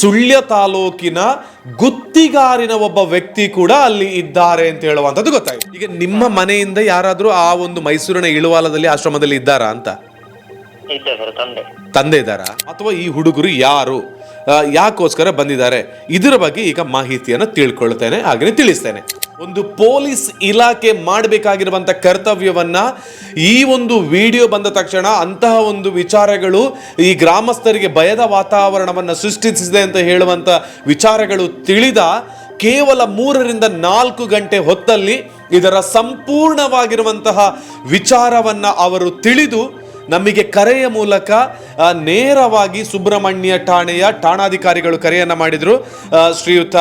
ಸುಳ್ಯ ತಾಲೂಕಿನ ಗುತ್ತಿಗಾರಿನ ಒಬ್ಬ ವ್ಯಕ್ತಿ ಕೂಡ ಅಲ್ಲಿ ಇದ್ದಾರೆ ಅಂತ ಹೇಳುವಂಥದ್ದು ಗೊತ್ತಾಯ್ತು. ಈಗ ನಿಮ್ಮ ಮನೆಯಿಂದ ಯಾರಾದರೂ ಆ ಒಂದು ಮೈಸೂರಿನ ಇಳುವಾಲದಲ್ಲಿ ಆಶ್ರಮದಲ್ಲಿ ಇದ್ದಾರಾ ಅಂತ? ತಂದೆ. ಇದ್ದಾರಾ? ಅಥವಾ ಈ ಹುಡುಗರು ಯಾರು? ಯಾಕೋಸ್ಕರ ಬಂದಿದ್ದಾರೆ? ಇದರ ಬಗ್ಗೆ ಈಗ ಮಾಹಿತಿಯನ್ನು ತಿಳ್ಕೊಳ್ತೇನೆ ಹಾಗೆ ತಿಳಿಸ್ತೇನೆ. ಒಂದು ಪೊಲೀಸ್ ಇಲಾಖೆ ಮಾಡಬೇಕಾಗಿರುವಂಥ ಕರ್ತವ್ಯವನ್ನ ಈ ಒಂದು ವಿಡಿಯೋ ಬಂದ ತಕ್ಷಣ ಅಂತಹ ಒಂದು ವಿಚಾರಗಳು ಈ ಗ್ರಾಮಸ್ಥರಿಗೆ ಭಯದ ವಾತಾವರಣವನ್ನು ಸೃಷ್ಟಿಸಿದೆ ಅಂತ ಹೇಳುವಂಥ ವಿಚಾರಗಳು ತಿಳಿದ ಕೇವಲ ಮೂರರಿಂದ ನಾಲ್ಕು ಗಂಟೆ ಹೊತ್ತಲ್ಲಿ ಇದರ ಸಂಪೂರ್ಣವಾಗಿರುವಂತಹ ವಿಚಾರವನ್ನ ಅವರು ತಿಳಿದು ನಮಗೆ ಕರೆಯ ಮೂಲಕ ನೇರವಾಗಿ ಸುಬ್ರಹ್ಮಣ್ಯ ಠಾಣೆಯ ಠಾಣಾಧಿಕಾರಿಗಳು ಕರೆಯನ್ನು ಮಾಡಿದರು. ಶ್ರೀಯುತ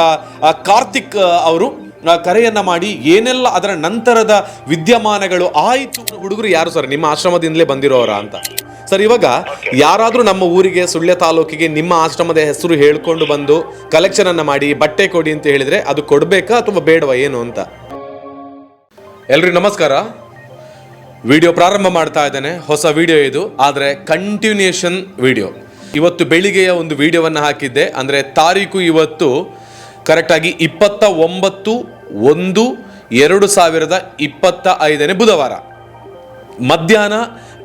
ಕಾರ್ತಿಕ್ ಅವರು. ಕರೆಯನ್ನ ಮಾಡಿ ಏನೆಲ್ಲ ಅದರ ನಂತರದ ವಿದ್ಯಮಾನಗಳು ಆಯಿತು ಹುಡುಗರು ಯಾರು ಸರ್? ನಿಮ್ಮ ಆಶ್ರಮದಿಂದಲೇ ಬಂದಿರೋರ ಅಂತ. ಸರ್, ಇವಾಗ ಯಾರಾದರೂ ನಮ್ಮ ಊರಿಗೆ, ಸುಳ್ಯ ತಾಲೂಕಿಗೆ ನಿಮ್ಮ ಆಶ್ರಮದ ಹೆಸರು ಹೇಳ್ಕೊಂಡು ಬಂದು ಕಲೆಕ್ಷನನ್ನು ಮಾಡಿ ಬಟ್ಟೆ ಕೊಡಿ ಅಂತ ಹೇಳಿದರೆ ಅದು ಕೊಡಬೇಕಾ ಅಥವಾ ಬೇಡವಾ ಏನು ಅಂತ? ಎಲ್ರಿಗೂ ನಮಸ್ಕಾರ. ವಿಡಿಯೋ ಪ್ರಾರಂಭ ಮಾಡ್ತಾ ಇದ್ದೇನೆ. ಹೊಸ ವಿಡಿಯೋ ಇದು. ಆದರೆ ಕಂಟಿನ್ಯೂಷನ್ ವಿಡಿಯೋ. ಇವತ್ತು ಬೆಳಿಗ್ಗೆಯ ಒಂದು ವಿಡಿಯೋವನ್ನು ಹಾಕಿದ್ದೆ. ಅಂದರೆ ತಾರೀಕು ಇವತ್ತು ಕರೆಕ್ಟಾಗಿ ಇಪ್ಪತ್ತ ಒಂಬತ್ತು, ಒಂದು, ಎರಡು ಸಾವಿರದ ಇಪ್ಪತ್ತ ಐದನೇ ಬುಧವಾರ. ಮಧ್ಯಾಹ್ನ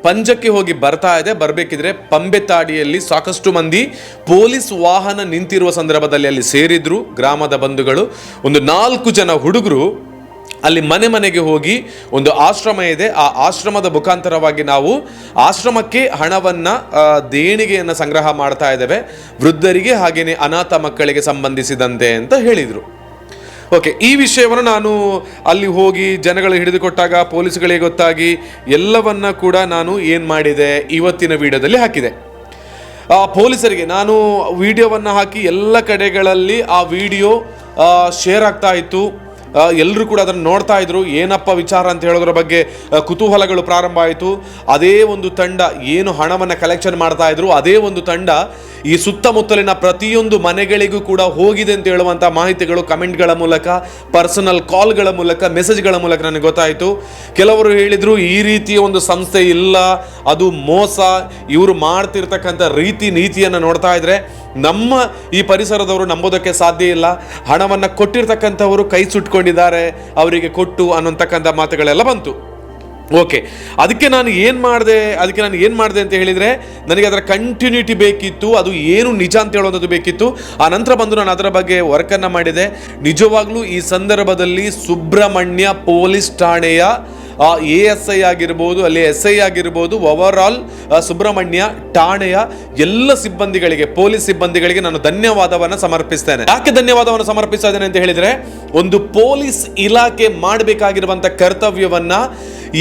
ಪಂಜಕ್ಕೆ ಹೋಗಿ ಬರ್ತಾ ಇದೆ. ಬರಬೇಕಿದ್ರೆ ಪಂಬೆತಾಡಿಯಲ್ಲಿ ಸಾಕಷ್ಟು ಮಂದಿ ಪೊಲೀಸ್ ವಾಹನ ನಿಂತಿರುವ ಸಂದರ್ಭದಲ್ಲಿ ಅಲ್ಲಿ ಸೇರಿದ್ರು ಗ್ರಾಮದ ಬಂಧುಗಳು. ಒಂದು ನಾಲ್ಕು ಜನ ಹುಡುಗರು ಅಲ್ಲಿ ಮನೆ ಮನೆಗೆ ಹೋಗಿ ಒಂದು ಆಶ್ರಮ ಇದೆ. ಆ ಆಶ್ರಮದ ಮುಖಾಂತರವಾಗಿ ನಾವು ಆಶ್ರಮಕ್ಕೆ ಹಣವನ್ನು ದೇಣಿಗೆಯನ್ನು ಸಂಗ್ರಹ ಮಾಡ್ತಾ ಇದ್ದೇವೆ. ವೃದ್ಧರಿಗೆ ಹಾಗೆಯೇ ಅನಾಥ ಮಕ್ಕಳಿಗೆ ಸಂಬಂಧಿಸಿದಂತೆ ಅಂತ ಹೇಳಿದರು. ಓಕೆ, ಈ ವಿಷಯವನ್ನು ನಾನು ಅಲ್ಲಿ ಹೋಗಿ ಜನಗಳು ಹಿಡಿದುಕೊಟ್ಟಾಗ, ಪೊಲೀಸ್ಗಳಿಗೆ ಗೊತ್ತಾಗಿ ಎಲ್ಲವನ್ನ ಕೂಡ ನಾನು ಏನು ಮಾಡಿದೆ, ಇವತ್ತಿನ ವಿಡಿಯೋದಲ್ಲಿ ಹಾಕಿದೆ. ಆ, ಪೊಲೀಸರಿಗೆ ನಾನು ವಿಡಿಯೋವನ್ನು ಹಾಕಿ ಎಲ್ಲ ಕಡೆಗಳಲ್ಲಿ ಆ ವಿಡಿಯೋ ಶೇರ್ ಆಗ್ತಾ ಇತ್ತು. ಎಲ್ಲರೂ ಕೂಡ ಅದನ್ನು ನೋಡ್ತಾ ಇದ್ರು. ಏನಪ್ಪ ವಿಚಾರ ಅಂತ ಹೇಳೋದ್ರ ಬಗ್ಗೆ ಕುತೂಹಲಗಳು ಪ್ರಾರಂಭ ಆಯಿತು. ಅದೇ ಒಂದು ತಂಡ ಏನು ಹಣವನ್ನು ಕಲೆಕ್ಷನ್ ಮಾಡ್ತಾ ಇದ್ರು, ಅದೇ ಒಂದು ತಂಡ ಈ ಸುತ್ತಮುತ್ತಲಿನ ಪ್ರತಿಯೊಂದು ಮನೆಗಳಿಗೂ ಕೂಡ ಹೋಗಿದೆ ಅಂತ ಹೇಳುವಂಥ ಮಾಹಿತಿಗಳು ಕಮೆಂಟ್ಗಳ ಮೂಲಕ ಪರ್ಸನಲ್ ಕಾಲ್ಗಳ ಮೂಲಕ ಮೆಸೇಜ್ಗಳ ಮೂಲಕ ನನಗೆ ಗೊತ್ತಾಯಿತು. ಕೆಲವರು ಹೇಳಿದರು, ಈ ರೀತಿಯ ಒಂದು ಸಂಸ್ಥೆ ಇಲ್ಲ, ಅದು ಮೋಸ. ಇವರು ಮಾಡ್ತಿರ್ತಕ್ಕಂಥ ರೀತಿ ನೀತಿಯನ್ನು ನೋಡ್ತಾ ಇದ್ರೆ ನಮ್ಮ ಈ ಪರಿಸರದವರು ನಂಬೋದಕ್ಕೆ ಸಾಧ್ಯ ಇಲ್ಲ. ಹಣವನ್ನು ಕೊಟ್ಟಿರ್ತಕ್ಕಂಥವರು ಕೈ ಸುಟ್ಕೊಂಡಿದ್ದಾರೆ. ಅವರಿಗೆ ಕೊಟ್ಟು ಅನ್ನೋಂತಕ್ಕಂಥ ಮಾತುಗಳೆಲ್ಲ ಬಂತು. ಓಕೆ, ಅದಕ್ಕೆ ನಾನು ಏನು ಮಾಡಿದೆ, ಅದಕ್ಕೆ ನಾನು ಏನು ಮಾಡಿದೆ ಅಂತ ಹೇಳಿದರೆ, ನನಗೆ ಅದರ ಕಂಟಿನ್ಯೂಟಿ ಬೇಕಿತ್ತು, ಅದು ಏನು ನಿಜ ಅಂತ ಹೇಳುವಂಥದ್ದು ಬೇಕಿತ್ತು. ಆ ನಂತರ ಬಂದು ನಾನು ಅದರ ಬಗ್ಗೆ ವರ್ಕನ್ನು ಮಾಡಿದೆ. ನಿಜವಾಗ್ಲೂ ಈ ಸಂದರ್ಭದಲ್ಲಿ ಸುಬ್ರಹ್ಮಣ್ಯ ಪೊಲೀಸ್ ಠಾಣೆಯ ಎ ಎಸ್ ಐ ಆಗಿರ್ಬೋದು, ಅಲ್ಲಿ ಎಸ್ ಐ ಆಗಿರ್ಬೋದು ಓವರ್ ಸುಬ್ರಹ್ಮಣ್ಯ, ಠಾಣೆಯ ಎಲ್ಲ ಸಿಬ್ಬಂದಿಗಳಿಗೆ, ಪೊಲೀಸ್ ಸಿಬ್ಬಂದಿಗಳಿಗೆ ನಾನು ಧನ್ಯವಾದವನ್ನು ಸಮರ್ಪಿಸ್ತೇನೆ. ಯಾಕೆ ಧನ್ಯವಾದವನ್ನು ಸಮರ್ಪಿಸ್ತಾ ಅಂತ ಹೇಳಿದರೆ, ಒಂದು ಪೊಲೀಸ್ ಇಲಾಖೆ ಮಾಡಬೇಕಾಗಿರುವಂಥ ಕರ್ತವ್ಯವನ್ನು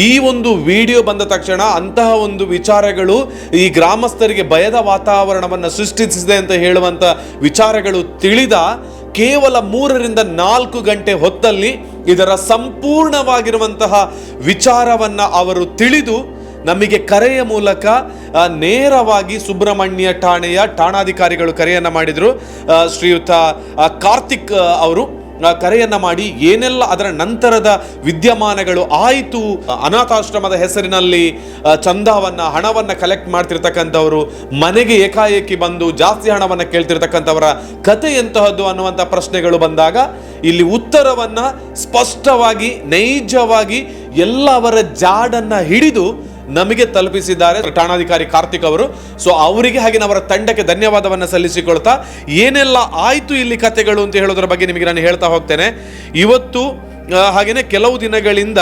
ಈ ಒಂದು ವಿಡಿಯೋ ಬಂದ ತಕ್ಷಣ ಅಂತಹ ಒಂದು ವಿಚಾರಗಳು ಈ ಗ್ರಾಮಸ್ಥರಿಗೆ ಭಯದ ವಾತಾವರಣವನ್ನು ಸೃಷ್ಟಿಸಿದೆ ಅಂತ ಹೇಳುವಂಥ ವಿಚಾರಗಳು ತಿಳಿದ ಕೇವಲ ಮೂರರಿಂದ ನಾಲ್ಕು ಗಂಟೆ ಹೊತ್ತಲ್ಲಿ ಇದರ ಸಂಪೂರ್ಣವಾಗಿರುವಂತಹ ವಿಚಾರವನ್ನ ಅವರು ತಿಳಿದು ನಮಗೆ ಕರೆಯ ಮೂಲಕ ನೇರವಾಗಿ ಸುಬ್ರಹ್ಮಣ್ಯ ಠಾಣೆಯ ಠಾಣಾಧಿಕಾರಿಗಳು ಕರೆಯನ್ನ ಮಾಡಿದರು. ಶ್ರೀಯುತ ಕಾರ್ತಿಕ್ ಅವರು ಕರೆಯನ್ನು ಮಾಡಿ ಏನೆಲ್ಲ ಅದರ ನಂತರದ ವಿದ್ಯಮಾನಗಳು ಆಯಿತು ಅನಾಥಾಶ್ರಮದ ಹೆಸರಿನಲ್ಲಿ ಚಂದವನ್ನು, ಹಣವನ್ನು ಕಲೆಕ್ಟ್ ಮಾಡ್ತಿರ್ತಕ್ಕಂಥವರು, ಮನೆಗೆ ಏಕಾಏಕಿ ಬಂದು ಜಾಸ್ತಿ ಹಣವನ್ನ ಕೇಳ್ತಿರ್ತಕ್ಕಂಥವರ ಕತೆ ಎಂತಹದ್ದು ಅನ್ನುವಂಥ ಪ್ರಶ್ನೆಗಳು ಬಂದಾಗ ಇಲ್ಲಿ ಉತ್ತರವನ್ನ ಸ್ಪಷ್ಟವಾಗಿ, ನೈಜವಾಗಿ ಎಲ್ಲವರ ಜಾಡನ್ನ ಹಿಡಿದು ನಮಗೆ ತಲುಪಿಸಿದ್ದಾರೆ ಠಾಣಾಧಿಕಾರಿ ಕಾರ್ತಿಕ್ ಅವರು. ಸೊ ಅವರಿಗೆ ಹಾಗೆ ಅವರ ತಂಡಕ್ಕೆ ಧನ್ಯವಾದವನ್ನು ಸಲ್ಲಿಸಿಕೊಳ್ತಾ, ಏನೆಲ್ಲ ಆಯಿತು ಇಲ್ಲಿ ಕತೆಗಳು ಅಂತ ಹೇಳೋದ್ರ ಬಗ್ಗೆ ನಿಮಗೆ ನಾನು ಹೇಳ್ತಾ ಹೋಗ್ತೇನೆ. ಇವತ್ತು ಹಾಗೆಯೇ ಕೆಲವು ದಿನಗಳಿಂದ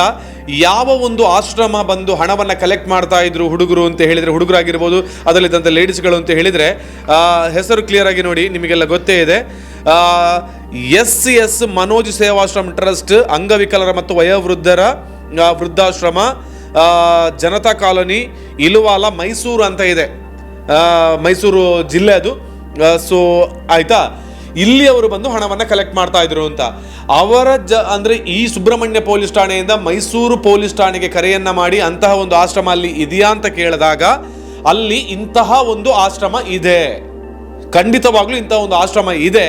ಯಾವ ಒಂದು ಆಶ್ರಮ ಬಂದು ಹಣವನ್ನು ಕಲೆಕ್ಟ್ ಮಾಡ್ತಾ ಇದ್ರು ಹುಡುಗರು ಅಂತ ಹೇಳಿದ್ರೆ, ಹುಡುಗರಾಗಿರ್ಬೋದು ಅದರಲ್ಲಿದ್ದಂಥ ಲೇಡೀಸ್ಗಳು ಅಂತ ಹೇಳಿದ್ರೆ ಹೆಸರು ಕ್ಲಿಯರ್ ಆಗಿ ನೋಡಿ, ನಿಮಗೆಲ್ಲ ಗೊತ್ತೇ ಇದೆ. S C S Manoj Sevashrama trust, ಅಂಗವಿಕಲರ ಮತ್ತು ವಯೋವೃದ್ಧರ ವೃದ್ಧಾಶ್ರಮ ಜನತಾ ಕಾಲೋನಿ, ಇಲುವಾಲ, ಮೈಸೂರು ಅಂತ ಇದೆ. ಮೈಸೂರು ಜಿಲ್ಲೆ ಅದು. ಸೊ, ಆಯ್ತಾ? ಇಲ್ಲಿ ಅವರು ಬಂದು ಹಣವನ್ನು ಕಲೆಕ್ಟ್ ಮಾಡ್ತಾ ಇದ್ರು ಅಂತ. ಅವರ ಜ, ಅಂದ್ರೆ ಈ ಸುಬ್ರಹ್ಮಣ್ಯ ಪೊಲೀಸ್ ಠಾಣೆಯಿಂದ ಮೈಸೂರು ಪೊಲೀಸ್ ಠಾಣೆಗೆ ಕರೆಯನ್ನ ಮಾಡಿ ಅಂತಹ ಒಂದು ಆಶ್ರಮ ಅಲ್ಲಿ ಇದೆಯಾ ಅಂತ ಕೇಳಿದಾಗ ಅಲ್ಲಿ ಇಂತಹ ಒಂದು ಆಶ್ರಮ ಇದೆ. ಖಂಡಿತವಾಗ್ಲೂ ಇಂಥ ಒಂದು ಆಶ್ರಮ ಇದೆ.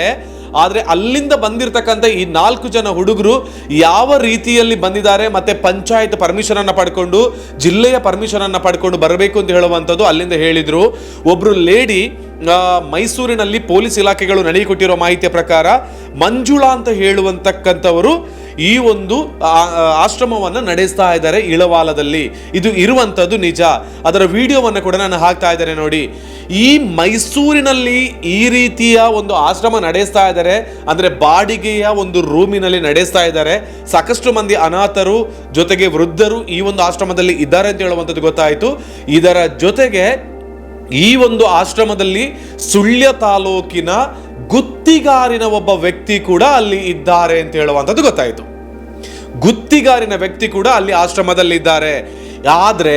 ಆದರೆ ಅಲ್ಲಿಂದ ಬಂದಿರತಕ್ಕಂಥ ಈ ನಾಲ್ಕು ಜನ ಹುಡುಗರು ಯಾವ ರೀತಿಯಲ್ಲಿ ಬಂದಿದ್ದಾರೆ ಮತ್ತೆ ಪಂಚಾಯತ್ ಪರ್ಮಿಷನನ್ನು ಪಡ್ಕೊಂಡು, ಜಿಲ್ಲೆಯ ಪರ್ಮಿಷನನ್ನು ಪಡ್ಕೊಂಡು ಬರಬೇಕು ಅಂತ ಹೇಳುವಂಥದ್ದು ಅಲ್ಲಿಂದ ಹೇಳಿದರು. ಒಬ್ಬರು ಲೇಡಿ ಮೈಸೂರಿನಲ್ಲಿ ಪೊಲೀಸ್ ಇಲಾಖೆಗಳು ನಡೆಯಿಕೊಟ್ಟಿರೋ ಮಾಹಿತಿಯ ಪ್ರಕಾರ ಮಂಜುಳಾ ಅಂತ ಹೇಳುವಂತಕ್ಕಂಥವರು ಈ ಒಂದು ಆಶ್ರಮವನ್ನು ನಡೆಸ್ತಾ ಇದ್ದಾರೆ ಇಳವಾಲದಲ್ಲಿ. ಇದು ಇರುವಂಥದ್ದು ನಿಜ. ಅದರ ವಿಡಿಯೋವನ್ನು ಕೂಡ ನಾನು ಹಾಕ್ತಾ ಇದ್ದಾರೆ ನೋಡಿ. ಈ ಮೈಸೂರಿನಲ್ಲಿ ಈ ರೀತಿಯ ಒಂದು ಆಶ್ರಮ ನಡೆಸ್ತಾ ಇದ್ದಾರೆ. ಅಂದರೆ ಬಾಡಿಗೆಯ ಒಂದು ರೂಮಿನಲ್ಲಿ ನಡೆಸ್ತಾ ಇದ್ದಾರೆ. ಸಾಕಷ್ಟು ಮಂದಿ ಅನಾಥರು, ಜೊತೆಗೆ ವೃದ್ಧರು ಈ ಒಂದು ಆಶ್ರಮದಲ್ಲಿ ಇದ್ದಾರೆ ಅಂತ ಹೇಳುವಂಥದ್ದು ಗೊತ್ತಾಯಿತು. ಇದರ ಜೊತೆಗೆ ಈ ಒಂದು ಆಶ್ರಮದಲ್ಲಿ ಸುಳ್ಯ ತಾಲೂಕಿನ ಗುತ್ತಿಗಾರಿನ ಒಬ್ಬ ವ್ಯಕ್ತಿ ಕೂಡ ಅಲ್ಲಿ ಇದ್ದಾರೆ ಅಂತ ಹೇಳುವಂಥದ್ದು ಗೊತ್ತಾಯಿತು. ಗುತ್ತಿಗಾರಿನ ವ್ಯಕ್ತಿ ಕೂಡ ಅಲ್ಲಿ ಆಶ್ರಮದಲ್ಲಿ ಇದ್ದಾರೆ ಆದ್ರೆ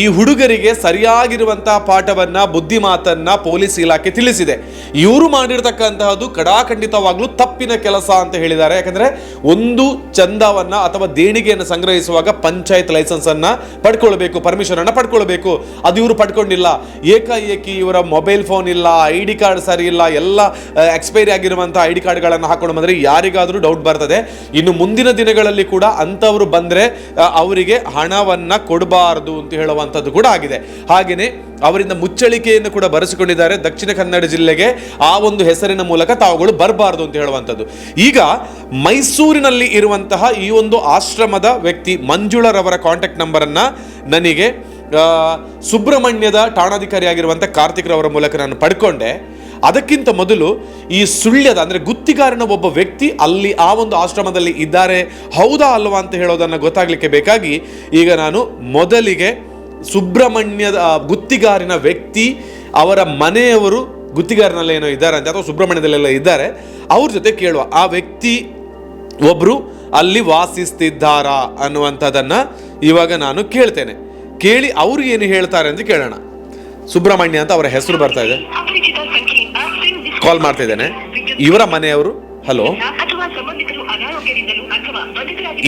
ಈ ಹುಡುಗರಿಗೆ ಸರಿಯಾಗಿರುವಂತಹ ಪಾಠವನ್ನ, ಬುದ್ಧಿ ಮಾತನ್ನ ಪೊಲೀಸ್ ಇಲಾಖೆ ತಿಳಿಸಿದೆ. ಇವರು ಮಾಡಿರ್ತಕ್ಕಂತಹದ್ದು ಕಡಾಖಂಡಿತವಾಗ್ಲೂ ತಪ್ಪಿನ ಕೆಲಸ ಅಂತ ಹೇಳಿದ್ದಾರೆ. ಯಾಕಂದ್ರೆ ಒಂದು ಚಂದವನ್ನ ಅಥವಾ ದೇಣಿಗೆಯನ್ನು ಸಂಗ್ರಹಿಸುವಾಗ ಪಂಚಾಯತ್ ಲೈಸೆನ್ಸ್ ಅನ್ನ ಪಡ್ಕೊಳ್ಬೇಕು, ಪರ್ಮಿಷನನ್ನು ಪಡ್ಕೊಳ್ಬೇಕು. ಅದು ಇವರು ಪಡ್ಕೊಂಡಿಲ್ಲ. ಏಕಾಏಕಿ ಇವರ ಮೊಬೈಲ್ ಫೋನ್ ಇಲ್ಲ ಐ ಡಿ ಕಾರ್ಡ್ ಸರಿ ಇಲ್ಲ, ಎಲ್ಲ ಎಕ್ಸ್ಪೈರಿ ಆಗಿರುವಂಥ ಐ ಡಿ ಕಾರ್ಡ್ಗಳನ್ನು ಹಾಕೊಂಡು ಬಂದರೆ ಯಾರಿಗಾದರೂ ಡೌಟ್ ಬರ್ತದೆ. ಇನ್ನು ಮುಂದಿನ ದಿನಗಳಲ್ಲಿ ಕೂಡ ಅಂಥವರು ಬಂದರೆ ಅವರಿಗೆ ಹಣವನ್ನು ಹಣವನ್ನ ಕೊಡಬಾರದು ಅಂತ ಹೇಳುವಂಥದ್ದು ಕೂಡ ಆಗಿದೆ. ಹಾಗೆಯೇ ಅವರಿಂದ ಮುಚ್ಚಳಿಕೆಯನ್ನು ಕೂಡ ಬರೆಸಿಕೊಂಡಿದ್ದಾರೆ ದಕ್ಷಿಣ ಕನ್ನಡ ಜಿಲ್ಲೆಗೆ. ಆ ಒಂದು ಹೆಸರಿನ ಮೂಲಕ ತಾವುಗಳು ಬರಬಾರದು ಅಂತ ಹೇಳುವಂಥದ್ದು. ಈಗ ಮೈಸೂರಿನಲ್ಲಿ ಇರುವಂತಹ ಈ ಒಂದು ಆಶ್ರಮದ ವ್ಯಕ್ತಿ ಮಂಜುಳರವರ ಕಾಂಟ್ಯಾಕ್ಟ್ ನಂಬರನ್ನು ನನಗೆ ಸುಬ್ರಹ್ಮಣ್ಯದ ಠಾಣಾಧಿಕಾರಿಯಾಗಿರುವಂಥ ಕಾರ್ತಿಕ್ರವರ ಮೂಲಕ ನಾನು ಪಡ್ಕೊಂಡೆ. ಅದಕ್ಕಿಂತ ಮೊದಲು ಈ ಸುಳ್ಯದ, ಅಂದರೆ ಗುತ್ತಿಗಾರನ ಒಬ್ಬ ವ್ಯಕ್ತಿ ಅಲ್ಲಿ ಆ ಒಂದು ಆಶ್ರಮದಲ್ಲಿ ಇದ್ದಾರೆ, ಹೌದಾ ಅಲ್ವಾ ಅಂತ ಹೇಳೋದನ್ನು ಗೊತ್ತಾಗಲಿಕ್ಕೆ ಬೇಕಾಗಿ ಈಗ ನಾನು ಮೊದಲಿಗೆ ಸುಬ್ರಹ್ಮಣ್ಯದ ಗುತ್ತಿಗಾರಿನ ವ್ಯಕ್ತಿ, ಅವರ ಮನೆಯವರು ಗುತ್ತಿಗಾರನಲ್ಲಿ ಏನೋ ಇದ್ದಾರೆ ಅಂತ, ಅಥವಾ ಸುಬ್ರಹ್ಮಣ್ಯದಲ್ಲೆಲ್ಲ ಇದ್ದಾರೆ, ಅವ್ರ ಜೊತೆ ಕೇಳುವ. ಆ ವ್ಯಕ್ತಿ ಒಬ್ರು ಅಲ್ಲಿ ವಾಸಿಸ್ತಿದ್ದಾರಾ ಅನ್ನುವಂಥದ್ದನ್ನು ಇವಾಗ ನಾನು ಕೇಳ್ತೇನೆ. ಕೇಳಿ ಅವರು ಏನು ಹೇಳ್ತಾರೆ ಅಂತ ಕೇಳೋಣ. ಸುಬ್ರಹ್ಮಣ್ಯ ಅಂತ ಅವರ ಹೆಸರು ಬರ್ತಾ ಇದೆ. ಕಾಲ್ ಮಾಡ್ತಾ ಇದ್ದೇನೆ. ಇವರ ಮನೆಯವರು ಹಲೋ?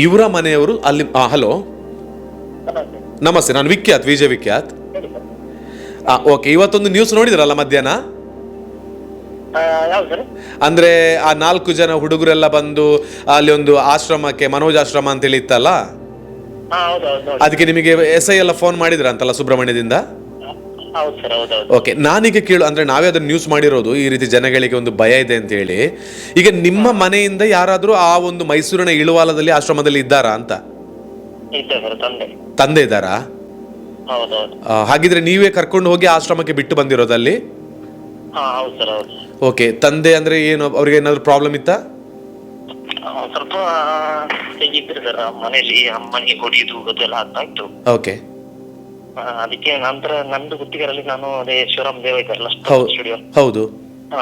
ಇವರ ಮನೆಯವರು ಅಲ್ಲಿ ಹಲೋ? ನಮಸ್ತೆ ನಾನು ವಿಖ್ಯಾತ್ ವಿಜಯ್ ವಿಖ್ಯಾತ್. ಓಕೆ ಇವತ್ತೊಂದು ನ್ಯೂಸ್ ನೋಡಿದ್ರಲ್ಲ ಮಧ್ಯಾಹ್ನ? ಅಂದ್ರೆ ಆ ನಾಲ್ಕು ಜನ ಹುಡುಗರೆಲ್ಲ ಬಂದು ಅಲ್ಲಿ ಒಂದು ಆಶ್ರಮಕ್ಕೆ ಮನೋಜ್ ಆಶ್ರಮ ಅಂತೇಳಿ ಇತ್ತಲ್ಲ ಅದಕ್ಕೆ ನಿಮಗೆ ಎಸ್ ಐ ಎಲ್ಲ ಫೋನ್ ಮಾಡಿದ್ರ ಅಂತಲ್ಲ ಸುಬ್ರಹ್ಮಣ್ಯದಿಂದ? ಹೌದು ಸರ್ ಹೌದು ಓಕೆ ನಾನೀಗ ಕೇಳು ಅಂದ್ರೆ ನಾವೇ ಅದನ್ನ ನ್ಯೂಸ್ ಮಾಡಿರೋದು ಈ ರೀತಿ ಜನಗಳಿಗೆ ಒಂದು ಭಯ ಇದೆ ಅಂತ ಹೇಳಿ. ಈಗ ನಿಮ್ಮ ಮನೆಯಿಂದ ಯಾರಾದರೂ ಆ ಒಂದು ಮೈಸೂರಿನ ಇಳುವಾಲದಲ್ಲಿ ಆಶ್ರಮದಲ್ಲಿ ಇದ್ದಾರಾ ಅಂತ? ಇದ್ದೆ ಸರ್ ತಂದೆ. ತಂದೆ ಇದ್ದಾರಾ? ಆ, ಹಾಗಿದ್ರೆ ನೀವೇ ಕರ್ಕೊಂಡು ಹೋಗಿ ಆಶ್ರಮಕ್ಕೆ ಬಿಟ್ಟು ಬಂದಿರೋದಲ್ಲಿ ಹಾ ಹೌದು ಸರ್ ಹೌದು. ಓಕೆ ತಂದೆ ಅಂದ್ರೆ ಏನು ಅವ್ರಿಗೆ ಏನಾದ್ರು ಪ್ರಾಬ್ಲಮ್ ಇತ್ತಾ? ಆ, ಸ್ವಲ್ಪ ಮನೆಯಲ್ಲಿ ಸರ್ ಅಮ್ಮನಿಗೆ ಹೊಡಿಯೋದು ಅದೆಲ್ಲ ಆಗ್ತಾ ಇತ್ತು. ಓಕೆ ಅದಕ್ಕೆ ನಂತರ ನಂದು ಗುತ್ತಿಗೆರಲ್ಲಿ ನಾನು ಅದೇ ಶಿವರಾಮ್ ದೇವ ಇದ್ದಾರಲ್ಲ ಸ್ಟುಡಿಯೋ ಹೌದು.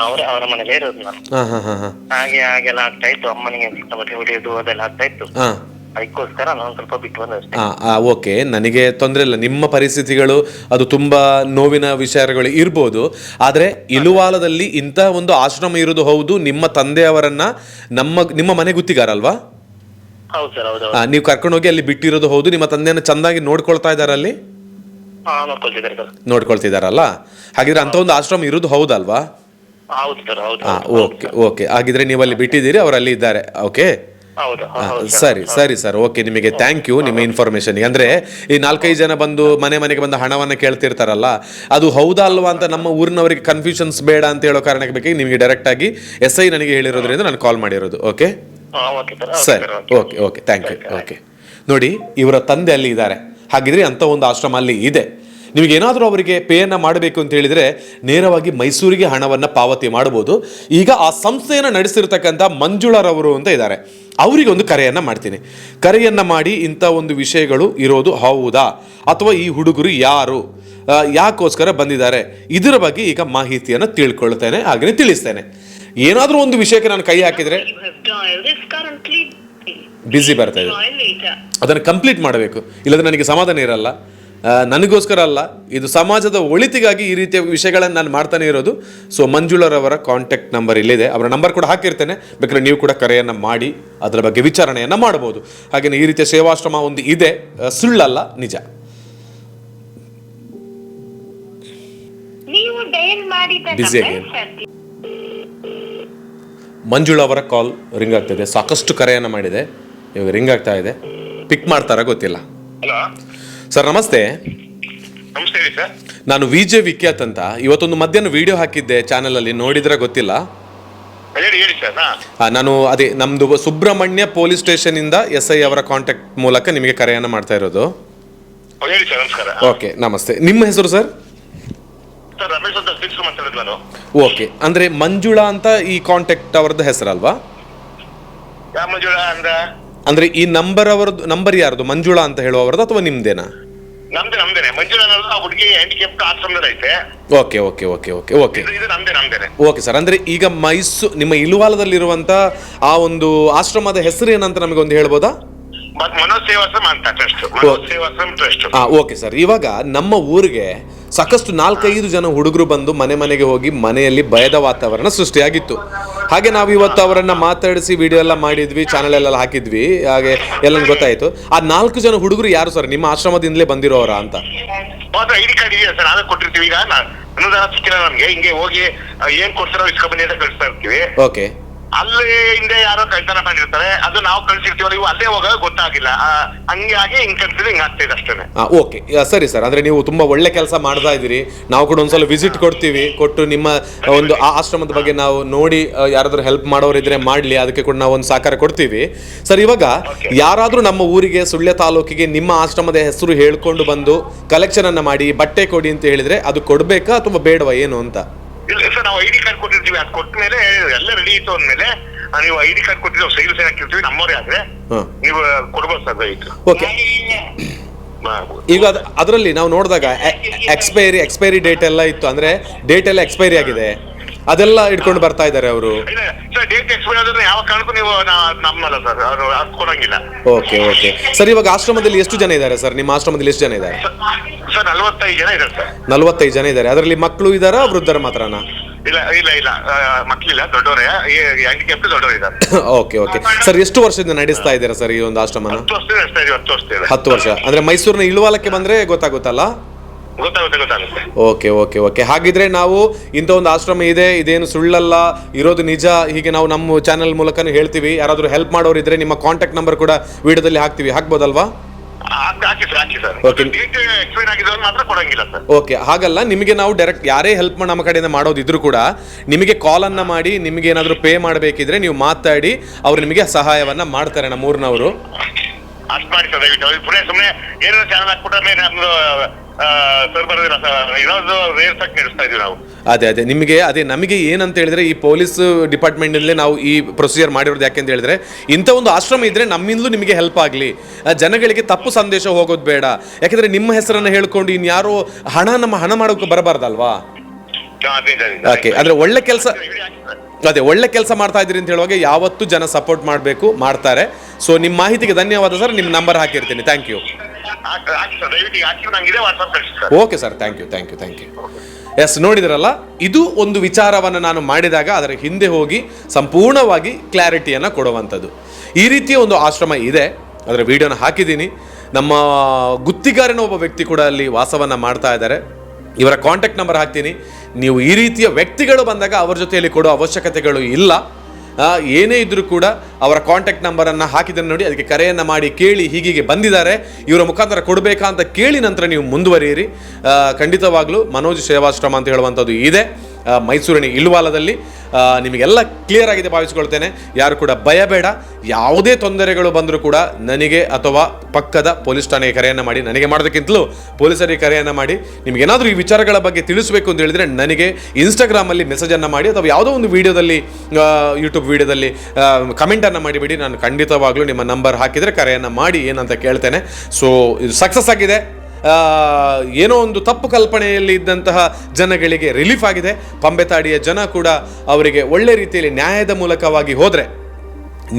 ಅವರೇ ಅವರ ಮನೇಲಿ ಇರೋದು ನಾನು. ಹಾಗೆ ಹಾಗೆಲ್ಲ ಆಗ್ತಾ ಇತ್ತು. ಅಮ್ಮನಿಗೆ ಸಿಕ್ಕಾಪಟ್ಟೆ ಹೊಡೆಯೋದು ಅದೆಲ್ಲ ಆಗ್ತಾ ಇತ್ತು. ಅದಕ್ಕೋಸ್ಕರ ನಾನು ಸ್ವಲ್ಪ ಬಿಟ್ಟು ಬಂದೆ ಓಕೆ. ನನಗೆ ತೊಂದರೆ ಇಲ್ಲ. ನಿಮ್ಮ ಪರಿಸ್ಥಿತಿಗಳು ಅದು ತುಂಬಾ ನೋವಿನ ವಿಚಾರಗಳು ಇರ್ಬೋದು. ಆದರೆ ಇಳುವಾಲದಲ್ಲಿ ಇಂತಹ ಒಂದು ಆಶ್ರಮ ಇರೋದು ಹೌದು. ನಿಮ್ಮ ತಂದೆಯವರನ್ನ ನಮ್ಮ ನಿಮ್ಮ ಮನೆ ಗುತ್ತಿಗಾರಲ್ವಾ ನೀವು ಕರ್ಕೊಂಡು ಹೋಗಿ ಅಲ್ಲಿ ಬಿಟ್ಟಿರೋದು ಹೌದು. ನಿಮ್ಮ ತಂದೆಯನ್ನು ಚಂದಾಗಿ ನೋಡ್ಕೊಳ್ತಾ ಇದ್ದಾರೆ ಅಲ್ಲಿ ಹಾ ನೋಡ್ಕೊಳ್ತಿದ್ದಾರೆ ಸರ್. ನೋಡ್ಕೊಳ್ತಿದಾರಲ್ಲ? ಹಾಗಿದ್ರೆ ಅಂತ ಒಂದು ಆಶ್ರಮ ಇರೋದು ಹೌದಲ್ವಾ? ಹೌದು ಸರ್ ಹೌದು. ಹಾ ಓಕೆ ಓಕೆ. ಹಾಗಿದ್ರೆ ನೀವು ಅಲ್ಲಿ ಬಿಟ್ಟಿದ್ದೀರಿ ಅವರು ಅಲ್ಲಿ ಇದ್ದಾರೆ. ಓಕೆ? ಹೌದು ಸರ್. ಸರಿ ಸರಿ. ಸರ್ ಓಕೆ ನಿಮಗೆ ಥ್ಯಾಂಕ್ ಯು ನಿಮ್ಮ ಇನ್ಫಾರ್ಮೇಶನ್ ಅಂದ್ರೆ ಈ ನಾಲ್ಕೈದು ಜನ ಬಂದು ಮನೆ ಮನೆಗೆ ಬಂದು ಹಣವನ್ನ ಕೇಳ್ತಿರ್ತಾರಲ್ಲ ಅದು ಹೌದಾ ಅಲ್ವಾ ಅಂತ ನಮ್ಮ ಊರಿನವರಿಗೆ ಕನ್ಫ್ಯೂಷನ್ಸ್ ಬೇಡ ಅಂತ ಹೇಳೋ ಕಾರಣಕ್ಕೆ ಬೇಕಾಗಿ ನಿಮಗೆ ಡೈರೆಕ್ಟ್ ಆಗಿ ಎಸ್ ಐ ನನಗೆ ಹೇಳಿರೋದ್ರಿಂದ ನಾನು ಕಾಲ್ ಮಾಡಿರೋದು. ಓಕೆ? ಹಾ, ಓಕೆ ಸರ್. ಓಕೆ ಸರಿ sir, okay. Okay. Okay thank you okay. ನೋಡಿ ಇವರ ತಂದೆ ಅಲ್ಲಿ ಇದ್ದಾರೆ. ಹಾಗಿದ್ರೆ ಅಂತ ಒಂದು ಆಶ್ರಮ ಅಲ್ಲಿ ಇದೆ. ನಿಮಗೆ ಏನಾದರೂ ಅವರಿಗೆ ಪೇಯನ್ನು ಮಾಡಬೇಕು ಅಂತ ಹೇಳಿದರೆ ನೇರವಾಗಿ ಮೈಸೂರಿಗೆ ಹಣವನ್ನು ಪಾವತಿ ಮಾಡಬಹುದು. ಈಗ ಆ ಸಂಸ್ಥೆಯನ್ನು ನಡೆಸಿರ್ತಕ್ಕಂಥ ಮಂಜುಳರವರು ಅಂತ ಇದ್ದಾರೆ. ಅವರಿಗೆ ಒಂದು ಕರೆಯನ್ನು ಮಾಡ್ತೀನಿ. ಕರೆಯನ್ನು ಮಾಡಿ ಇಂಥ ಒಂದು ವಿಷಯಗಳು ಇರೋದು ಹೌದಾ? ಅಥವಾ ಈ ಹುಡುಗರು ಯಾರು? ಯಾಕೋಸ್ಕರ ಬಂದಿದ್ದಾರೆ? ಇದರ ಬಗ್ಗೆ ಈಗ ಮಾಹಿತಿಯನ್ನು ತಿಳ್ಕೊಳ್ತೇನೆ ಹಾಗೆ ತಿಳಿಸ್ತೇನೆ. ಏನಾದರೂ ಒಂದು ವಿಷಯಕ್ಕೆ ನಾನು ಕೈ ಹಾಕಿದರೆ? ಬ್ಯುಸಿ ಬರ್ತಾ ಇದೆ. ಅದನ್ನು ಕಂಪ್ಲೀಟ್ ಮಾಡಬೇಕು. ಇಲ್ಲದ್ರೆ ನನಗೆ ಸಮಾಧಾನ ಇರಲ್ಲ. ನನಗೋಸ್ಕರ ಅಲ್ಲ. ಇದು ಸಮಾಜದ ಒಳಿತಿಗಾಗಿ ಈ ರೀತಿಯ ವಿಷಯಗಳನ್ನು ನಾನು ಮಾಡ್ತಾನೆ ಇರೋದು. ಸೊ ಮಂಜುಳರವರ ಕಾಂಟ್ಯಾಕ್ಟ್ ನಂಬರ್ ಇಲ್ಲಿದೆ. ಅವರ ನಂಬರ್ ಕೂಡ ಹಾಕಿರ್ತೇನೆ. ಬೇಕಾದ್ರೆ ನೀವು ಕೂಡ ಕರೆಯನ್ನು ಮಾಡಿ ಅದರ ಬಗ್ಗೆ ವಿಚಾರಣೆಯನ್ನು ಮಾಡಬಹುದು. ಹಾಗೆಯೇ ಈ ರೀತಿಯ ಸೇವಾಶ್ರಮ ಒಂದು ಇದೆ. ಸುಳ್ಳಲ್ಲ ನಿಜ. ಮಂಜುಳಾ ಅವರ ಕಾಲ್ ರಿಂಗ್ ಆಗ್ತಿದೆ ಸಾಕಷ್ಟು ಕರೆಯನ್ನು ಮಾಡಿದೆ. ಇವಾಗ ರಿಂಗ್ ಆಗ್ತಾ ಇದೆ. ಪಿಕ್ ಮಾಡ್ತಾರಾ ಗೊತ್ತಿಲ್ಲ. ಹಲೋ ಸರ್ ನಮಸ್ತೆ. ನಮಸ್ತೆ ಹೇಳಿ ಸರ್ ನಾನು ವಿ ಜೆ ವಿಖ್ಯಾತ್ ಅಂತ. ಇವತ್ತೊಂದು ಮಧ್ಯಾಹ್ನ ವಿಡಿಯೋ ಹಾಕಿದ್ದೆ ಚಾನಲಲ್ಲಿ ನೋಡಿದ್ರೆ ಗೊತ್ತಿಲ್ಲ? ಹೇಳಿ ಹೇಳಿ ಸರ್ ಹಾ ಆ, ನಾನು ಅದೇ ನಮ್ದು ಸುಬ್ರಹ್ಮಣ್ಯ ಪೊಲೀಸ್ ಸ್ಟೇಷನಿಂದ ಎಸ್ ಐ ಅವರ ಕಾಂಟ್ಯಾಕ್ಟ್ ಮೂಲಕ ನಿಮಗೆ ಕರೆಯನ್ನು ಮಾಡ್ತಾ ಇರೋದು. ಓ, ಹೇಳಿ ಸರ್ ನಮಸ್ಕಾರ. ಓಕೆ ನಮಸ್ತೆ. ನಿಮ್ಮ ಹೆಸರು ಸರ್ ಸರ್ ರಮೇಶ್ ಅಂತ ಫಿಕ್ಸ್ ಮಾತಾಡೋದು ನಾನು. ಓಕೆ ಅಂದರೆ ಮಂಜುಳಾ ಅಂತ ಈ ಕಾಂಟ್ಯಾಕ್ಟ್ ಅವರದ್ದು ಹೆಸರಲ್ವಾ? ಯಾವ ಮಂಜುಳ ಅಂದ್ರ ಅಂದರೆ ಈ ನಂಬರ್ ಅವರದ್ದು ನಂಬರ್ ಯಾರದು? ಮಂಜುಳಾ ಅಂತ ಹೇಳುವವರದ್ದು ಅಥವಾ ನಿಮ್ದೇನಾ? ನಮ್ದೇ ನಮ್ದೇನೆ. ಮಂಜುಳಾ ಅನ್ನೋದು ಆ ಹುಡುಗಿ ಹ್ಯಾಂಡಿಕ್ಯಾಪ್ ಆಶ್ರಮದಲ್ಲಿ ಐತೆ. Okay okay okay okay okay. ಇದು ಇದು ನಮ್ದೇ ನಮ್ದೇನೆ. ಓಕೆ ಸರ್ ಅಂದ್ರೆ ಈಗ ಮೈಸೂರು ನಿಮ್ಮ ಇಳುವಾಲದಲ್ಲಿರುವಂಥ ಆ ಒಂದು ಆಶ್ರಮದ ಹೆಸರು ಏನಂತ ನಮಗೆ ಒಂದು ಹೇಳ್ಬೋದಾ? ಮತ್ ಮನೋಜ್ ಸೇವಾಶ್ರಮ ಅಂತ trust Manoj Sevashrama trust okay sir. ಇವಾಗ ನಮ್ಮ ಊರಿಗೆ ಸಾಕಷ್ಟು ನಾಲ್ಕೈದು ಜನ ಹುಡುಗರು ಬಂದು ಮನೆ ಮನೆಗೆ ಹೋಗಿ ಮನೆಯಲ್ಲಿ ಭಯದ ವಾತಾವರಣ ಸೃಷ್ಟಿಯಾಗಿತ್ತು. ಹಾಗೆ ನಾವು ಇವತ್ತು ಅವರನ್ನ ಮಾತಾಡಿಸಿ ವಿಡಿಯೋ ಎಲ್ಲ ಮಾಡಿದ್ವಿ ಚಾನಲ್ ಎಲ್ಲ ಹಾಕಿದ್ವಿ ಹಾಗೆ ಎಲ್ಲ ಗೊತ್ತಾಯ್ತು. ಆ ನಾಲ್ಕು ಜನ ಹುಡುಗರು ಯಾರು ಸರ್? ನಿಮ್ಮ ಆಶ್ರಮದಿಂದಲೇ ಬಂದಿರೋರ ಅಂತ? ಮಾತ್ರ ಐಡಿ ಕಾರ್ಡ್ ಇದೆಯಾ ಸರ್? ನಾವೇ ಕೊಟ್ಟಿರ್ತೀವಿ ಈಗ. ಅನುದಾನ ಸಿಕ್ಕಿಲ್ಲ ನಮಗೆ. ಹಿಂಗೆ ಹೋಗಿ ಏನ್ ಕೊಡ್ತಾರೋ ಇಸ್ಕೊಂಡ್ ಬನ್ನಿ ಅಂತ ಕಳಿಸ್ತಾ ಇರ್ತೀವಿ. ಓಕೆ ಅಲ್ಲಿ ಹಿಂದೆ ಯಾರೋ ಕಳ್ತನ ಮಾಡಿರ್ತಾರೆ ಅದು ನಾವು ಕಳ್ಸಿರ್ತೀವಿ ಇವು ಅಲ್ಲೇ ಹೋಗ ಗೊತ್ತಾಗಿಲ್ಲ. ಹಂಗಾಗಿ ಹಂಗೆ ಕಳ್ಸಿದ್ರೆ ಹಿಂಗ್ ಆಗ್ತಿದೆ ಅಷ್ಟೇನೆ. ಆ, ಓಕೆ. ಯಾ, ಸರಿ ಸರ್. ಅಂದ್ರೆ ನೀವು ತುಂಬಾ ಒಳ್ಳೆ ಕೆಲಸ ಮಾಡ್ತಾ ಇದ್ದೀರಿ. ನಾವು ಕೂಡ ಒಂದ್ಸಲ ವಿಸಿಟ್ ಕೊಡ್ತೀವಿ. ಕೊಟ್ಟು ನಿಮ್ಮ ಒಂದು ಆ ಆಶ್ರಮದ ಬಗ್ಗೆ ನಾವು ನೋಡಿ ಆ, ಯಾರಾದ್ರೂ ಹೆಲ್ಪ್ ಮಾಡೋರಿದ್ರೆ ಮಾಡ್ಲಿ. ಅದಕ್ಕೆ ಕೂಡ ನಾವು ಒಂದು ಸಹಕಾರ ಕೊಡ್ತೀವಿ. ಸರ್ ಇವಾಗ ಯಾರಾದ್ರೂ ಯಾರಾದರೂ ನಮ್ಮ ಊರಿಗೆ ಸುಳ್ಯ ತಾಲೂಕಿಗೆ ನಿಮ್ಮ ಆಶ್ರಮದ ಹೆಸರು ಹೇಳ್ಕೊಂಡು ಬಂದು ಕಲೆಕ್ಷನ್ ಅನ್ನ ಮಾಡಿ ಬಟ್ಟೆ ಕೊಡಿ ಅಂತ ಹೇಳಿದ್ರೆ ಅದು ಕೊಡ್ಬೇಕಾ ಅಥವಾ ಬೇಡವಾ ಏನು ಅಂತ? ಸರ್ ನಾವು ಐಡಿ ಕಾರ್ಡ್ ಕೊಟ್ಟಿರ್ತೀವಿ ಅದು ಕೊಟ್ಟ ಮೇಲೆ ಎಲ್ಲ ರೆಡಿ ಇತ್ತು ಅಂದ್ಮೇಲೆ ಆ, ನೀವು ಐಡಿ ಕಾರ್ಡ್ ಕೊಟ್ಟಿದ್ದೀವಿ ಸೈಲ್ ಸೈನ್ ಹಾಕಿರ್ತೀವಿ ನಮ್ಮವರೇ ಆದ್ರೆ ಹಾಂ. ನೀವು ಕೊಡ್ಬೋದು ಸರ್ ದಯವಿಟ್ಟು. ಓಕೆ ಈಗ ಅದ್- ಅದರಲ್ಲಿ ನಾವು ನೋಡಿದಾಗ ಎಕ್ಸ್ಪೈರಿ ಎಕ್ಸ್ಪೈರಿ ಡೇಟ್ ಎಲ್ಲ ಇತ್ತು ಅಂದ್ರೆ ಡೇಟ್ ಎಲ್ಲ ಎಕ್ಸ್ಪೈರಿ ಆಗಿದೆ. ಅದೆಲ್ಲ ಇಟ್ಕೊಂಡು ಬರ್ತಾ ಇದ್ದಾರೆ ಅವರು. ಇಲ್ಲ ಸರ್ ಡೇಟ್ ಎಕ್ಸ್ಪೈರ್ ಆದ್ರೆ ಯಾವ ಕಾರಣಕ್ಕೂ ನೀವು ನಾ- ನಮ್ಮಲ್ಲ ಸರ್ ಅದು ಅದು ಕೊಡಂಗಿಲ್ಲ. ಓಕೆ ಓಕೆ ಸರ್ ಇವಾಗ ಆಶ್ರಮದಲ್ಲಿ ಎಷ್ಟು ಜನ ಇದ್ದಾರೆ ಸರ್? ನಿಮ್ಮ ಆಶ್ರಮದಲ್ಲಿ ಎಷ್ಟು ಜನ ಇದ್ದಾರೆ? ಸರ್- ಸರ್ ನಲ್ವತ್ತೈದು ಜನ ಇದ್ದಾರೆ ಸರ್. ನಲವತ್ತೈದು ಜನ ಇದ್ದಾರೆ. ಅದರಲ್ಲಿ ಮಕ್ಕಳು ಇದ್ದಾರಾ ವೃದ್ಧರ ಮಾತ್ರನಾ? ಇಲ್ಲ ಇಲ್ಲ ಇಲ್ಲ. ದೊಡ್ಡವರೇ. ಹ್ಯಾಂಡಿಕ್ಯಾಪ್ ದೊಡ್ಡವರು ಇದ್ದಾರೆ ಓಕೆ ಓಕೆ ಸರ್ ಎಷ್ಟು ವರ್ಷದಿಂದ ನಡೆಸ್ತಾ ಇದ್ದೀರಾ ಸರ್ ಈ ಒಂದು ಆಶ್ರಮನ? ಹತ್ತು ವರ್ಷ ನಡೆಸ್ತಾ ಇದೀವಿ ಹತ್ತು ವರ್ಷ. ಅಂದ್ರೆ ಮೈಸೂರಿನ ಇಳುವಾಲಕ್ಕೆ ಬಂದ್ರೆ ಗೊತ್ತಾಗುತ್ತಲ್ಲ? ಗೊತ್ತಾಗುತ್ತೆ ಗೊತ್ತಾಗುತ್ತೆ. ಓಕೆ ಓಕೆ ಓಕೆ ಹಾಗಿದ್ರೆ ನಾವು ಇಂಥ ಒಂದು ಆಶ್ರಮ ಇದೆ ಇದೇನು ಸುಳ್ಳಲ್ಲ ಇರೋದು ನಿಜ ಹೀಗೆ ನಾವು ನಮ್ಮ ಚಾನೆಲ್ ಮೂಲಕನೂ ಹೇಳ್ತೀವಿ. ಯಾರಾದರೂ ಹೆಲ್ಪ್ ಮಾಡೋರಿದ್ರೆ ನಿಮ್ಮ ಕಾಂಟ್ಯಾಕ್ಟ್ ನಂಬರ್ ಕೂಡ ವಿಡಿಯೋದಲ್ಲಿ ಹಾಕ್ತೀವಿ. ಹಾಕ್ಬೋದಲ್ವಾ? ಹಾಕಿ ಸರ್ ಹಾಕಿ ಸರ್ Okay. ಡೇಟ್ ಎಕ್ಸ್ಪೈರ್ ಆಗಿದ್ದವ್ರು ಮಾತ್ರ ಕೊಡಂಗಿಲ್ಲ ಸರ್ ಓಕೆ ಹಾಗಲ್ಲ ನಿಮಗೆ ನಾವು ಡೈರೆಕ್ಟ್ ಯಾರೇ ಹೆಲ್ಪ್ ನಮ್ಮ ಕಡೆಯಿಂದ ಮಾಡೋದಿದ್ರು ಕೂಡ ನಿಮಗೆ ಕಾಲನ್ನು ಮಾಡಿ ನಿಮಗೆ ಏನಾದರೂ ಪೇ ಮಾಡಬೇಕಿದ್ರೆ ನೀವು ಮಾತಾಡಿ ಅವ್ರು ನಿಮಗೆ ಸಹಾಯವನ್ನ ಮಾಡ್ತಾರೆ ನಮ್ಮೂರ್ನವರು ಅಷ್ಟು ಮಾಡಿ ಸರ್ ದಯವಿಟ್ಟು. ಅವ್ರಿಗೆ ಪುನಃ ಸುಮ್ಮನೆ ಏನೋ ಚಾನಲ್ ಹಾಕ್ಬಿಟ್ರೆ ನಮ್ದು ಸರ್ ಬರೋದಿಲ್ಲ ಸರ್. ಇರೋದು ರೇರ್ಸ್ ಆಗಿ ನಡೆಸ್ತಾ ಇದೀವಿ ನಾವು. ಅದೇ ಅದೇ. ನಿಮಗೆ ಅದೇ ನಮಗೆ ಏನಂತ ಹೇಳಿದ್ರೆ ಈ ಪೊಲೀಸ್ ಡಿಪಾರ್ಟ್ಮೆಂಟ್ನಲ್ಲೇ ನಾವು ಈ ಪ್ರೊಸೀಜರ್ ಮಾಡಿರೋದು ಯಾಕೆಂತ ಹೇಳಿದ್ರೆ ಇಂಥ ಒಂದು ಆಶ್ರಮ ಇದ್ರೆ ನಮ್ಮಿಂದಲೂ ನಿಮಗೆ ಹೆಲ್ಪ್ ಆಗಲಿ. ಜನಗಳಿಗೆ ತಪ್ಪು ಸಂದೇಶ ಹೋಗೋದು ಬೇಡ. ಯಾಕೆಂದ್ರೆ ನಿಮ್ಮ ಹೆಸರನ್ನು ಹೇಳ್ಕೊಂಡು ಇನ್ಯಾರೋ ಹಣ ನಮ್ಮ ಹಣ ಮಾಡೋಕೆ ಬರಬಾರ್ದಲ್ವಾ. ಓಕೆ ಅಂದ್ರೆ ಒಳ್ಳೆ ಕೆಲಸ. ಅದೇ ಒಳ್ಳೆ ಕೆಲಸ ಮಾಡ್ತಾ ಇದ್ದೀರಿ ಅಂತ ಹೇಳುವಾಗ ಯಾವತ್ತೂ ಜನ ಸಪೋರ್ಟ್ ಮಾಡಬೇಕು ಮಾಡ್ತಾರೆ. ಸೊ ನಿಮ್ಮ ಮಾಹಿತಿಗೆ ಧನ್ಯವಾದ ಸರ್. ನಿಮ್ಮ ನಂಬರ್ ಹಾಕಿರ್ತೀನಿ. Thank you okay sir thank you thank you thank you yes ನೋಡಿದ್ರಲ್ಲ, ಇದು ಒಂದು ವಿಚಾರವನ್ನು ನಾನು ಮಾಡಿದಾಗ ಅದರ ಹಿಂದೆ ಹೋಗಿ ಸಂಪೂರ್ಣವಾಗಿ ಕ್ಲಾರಿಟಿಯನ್ನು ಕೊಡುವಂಥದ್ದು. ಈ ರೀತಿಯ ಒಂದು ಆಶ್ರಮ ಇದೆ, ಅದರ ವಿಡಿಯೋನ ಹಾಕಿದ್ದೀನಿ. ನಮ್ಮ ಗುತ್ತಿಗಾರನ ಒಬ್ಬ ವ್ಯಕ್ತಿ ಕೂಡ ಅಲ್ಲಿ ವಾಸವನ್ನು ಮಾಡ್ತಾ ಇದ್ದಾರೆ. ಇವರ ಕಾಂಟ್ಯಾಕ್ಟ್ ನಂಬರ್ ಹಾಕ್ತೀನಿ. ನೀವು ಈ ರೀತಿಯ ವ್ಯಕ್ತಿಗಳು ಬಂದಾಗ ಅವರ ಜೊತೆಯಲ್ಲಿ ಕೊಡೋ ಅವಶ್ಯಕತೆಗಳು ಇಲ್ಲ. ಏನೇ ಇದ್ದರೂ ಕೂಡ ಅವರ ಕಾಂಟ್ಯಾಕ್ಟ್ ನಂಬರನ್ನು ಹಾಕಿದ್ರೆ ನೋಡಿ, ಅದಕ್ಕೆ ಕರೆಯನ್ನು ಮಾಡಿ, ಕೇಳಿ, ಹೀಗೀಗೆ ಬಂದಿದ್ದಾರೆ. ಇವರ ಮುಖಾಂತರ ಕೊಡಬೇಕಾ ಅಂತ ಕೇಳಿ ನಂತರ ನೀವು ಮುಂದುವರಿಯಿರಿ. ಖಂಡಿತವಾಗಲೂ ಮನೋಜ್ ಸೇವಾಶ್ರಮ ಅಂತ ಹೇಳುವಂಥದ್ದು ಇದೆ. ಮೈಸೂರಿನ ಇಲ್ವಾಲದಲ್ಲಿ ನಿಮಗೆಲ್ಲ ಕ್ಲಿಯರ್ ಆಗಿದೆ ಭಾವಿಸ್ಕೊಳ್ತೇನೆ. ಯಾರು ಕೂಡ ಭಯ ಬೇಡ ಯಾವುದೇ ತೊಂದರೆಗಳು ಬಂದರೂ ಕೂಡ ನನಗೆ ಅಥವಾ ಪಕ್ಕದ ಪೊಲೀಸ್ ಠಾಣೆಗೆ ಕರೆಯನ್ನು ಮಾಡಿ, ನನಗೆ ಮಾಡೋದಕ್ಕಿಂತಲೂ ಪೊಲೀಸರಿಗೆ ಕರೆಯನ್ನು ಮಾಡಿ, ನಿಮಗೇನಾದರೂ ಈ ವಿಚಾರಗಳ ಬಗ್ಗೆ ತಿಳಿಸಬೇಕು ಅಂತ ಹೇಳಿದರೆ ನನಗೆ ಇನ್ಸ್ಟಾಗ್ರಾಮಲ್ಲಿ ಮೆಸೇಜನ್ನು ಮಾಡಿ ಅಥವಾ ಯಾವುದೋ ಒಂದು ವಿಡಿಯೋದಲ್ಲಿ ಯೂಟ್ಯೂಬ್ ವೀಡಿಯೋದಲ್ಲಿ ಕಮೆಂಟನ್ನು ಮಾಡಿಬಿಡಿ. ನಾನು ಖಂಡಿತವಾಗ್ಲೂ ನಿಮ್ಮ ನಂಬರ್ ಹಾಕಿದರೆ ಕರೆಯನ್ನು ಮಾಡಿ ಏನಂತ ಕೇಳ್ತೇನೆ. ಸೊ ಇದು ಸಕ್ಸಸ್ ಆಗಿದೆ. ಏನೋ ಒಂದು ತಪ್ಪು ಕಲ್ಪನೆಯಲ್ಲಿ ಇದ್ದಂತಹ ಜನಗಳಿಗೆ ರಿಲೀಫ್ ಆಗಿದೆ. ಪಂಬೆತಾಡಿಯ ಜನ ಕೂಡ ಅವರಿಗೆ ಒಳ್ಳೆ ರೀತಿಯಲ್ಲಿ ನ್ಯಾಯದ ಮೂಲಕವಾಗಿ ಹೋದರೆ,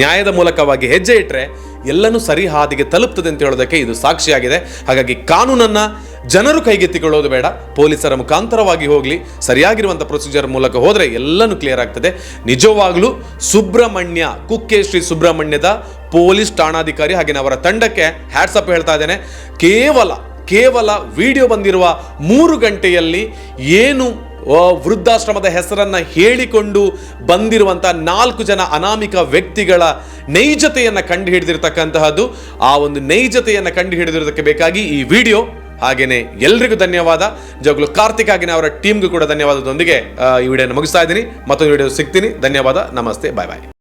ನ್ಯಾಯದ ಮೂಲಕವಾಗಿ ಹೆಜ್ಜೆ ಇಟ್ಟರೆ ಎಲ್ಲನೂ ಸರಿ ಹಾದಿಗೆ ತಲುಪ್ತದೆ ಅಂತ ಹೇಳೋದಕ್ಕೆ ಇದು ಸಾಕ್ಷಿಯಾಗಿದೆ. ಹಾಗಾಗಿ ಕಾನೂನನ್ನು ಜನರು ಕೈಗೆತ್ತಿಕೊಳ್ಳೋದು ಬೇಡ, ಪೊಲೀಸರ ಮುಖಾಂತರವಾಗಿ ಹೋಗಲಿ ಸರಿಯಾಗಿರುವಂಥ ಪ್ರೊಸೀಜರ್ ಮೂಲಕ ಹೋದರೆ ಎಲ್ಲನೂ ಕ್ಲಿಯರ್ ಆಗ್ತದೆ. ನಿಜವಾಗ್ಲೂ ಸುಬ್ರಹ್ಮಣ್ಯ, ಕುಕ್ಕೆ ಶ್ರೀ ಸುಬ್ರಹ್ಮಣ್ಯದ ಪೊಲೀಸ್ ಠಾಣಾಧಿಕಾರಿ ಹಾಗೆ ಅವರ ತಂಡಕ್ಕೆ ಹ್ಯಾಟ್ಸಪ್ ಹೇಳ್ತಾ ಇದ್ದೇನೆ. ಕೇವಲ ಕೇವಲ ವಿಡಿಯೋ ಬಂದಿರುವ ಮೂರು ಗಂಟೆಯಲ್ಲಿ ಏನು ವೃದ್ಧಾಶ್ರಮದ ಹೆಸರನ್ನು ಹೇಳಿಕೊಂಡು ಬಂದಿರುವಂಥ ನಾಲ್ಕು ಜನ ಅನಾಮಿಕ ವ್ಯಕ್ತಿಗಳ ನೈಜತೆಯನ್ನು ಕಂಡು ಹಿಡಿದಿರ್ತಕ್ಕಂತಹದ್ದು ಆ ಒಂದು ನೈಜತೆಯನ್ನು ಕಂಡು ಹಿಡಿದಿರೋದಕ್ಕೆ ಬೇಕಾಗಿ ಈ ವಿಡಿಯೋ. ಹಾಗೇನೆ ಎಲ್ರಿಗೂ ಧನ್ಯವಾದ. ಜಗಳು ಕಾರ್ತಿಕ್ ಆಗಿನ ಅವರ ಟೀಮ್ಗೂ ಕೂಡ ಧನ್ಯವಾದದೊಂದಿಗೆ ಈ ವಿಡಿಯೋನ ಮುಗಿಸ್ತಾ ಇದ್ದೀನಿ. ಮತ್ತೊಂದು ವಿಡಿಯೋ ಸಿಗ್ತೀನಿ. ಧನ್ಯವಾದ. ನಮಸ್ತೆ. ಬಾಯ್ ಬಾಯ್.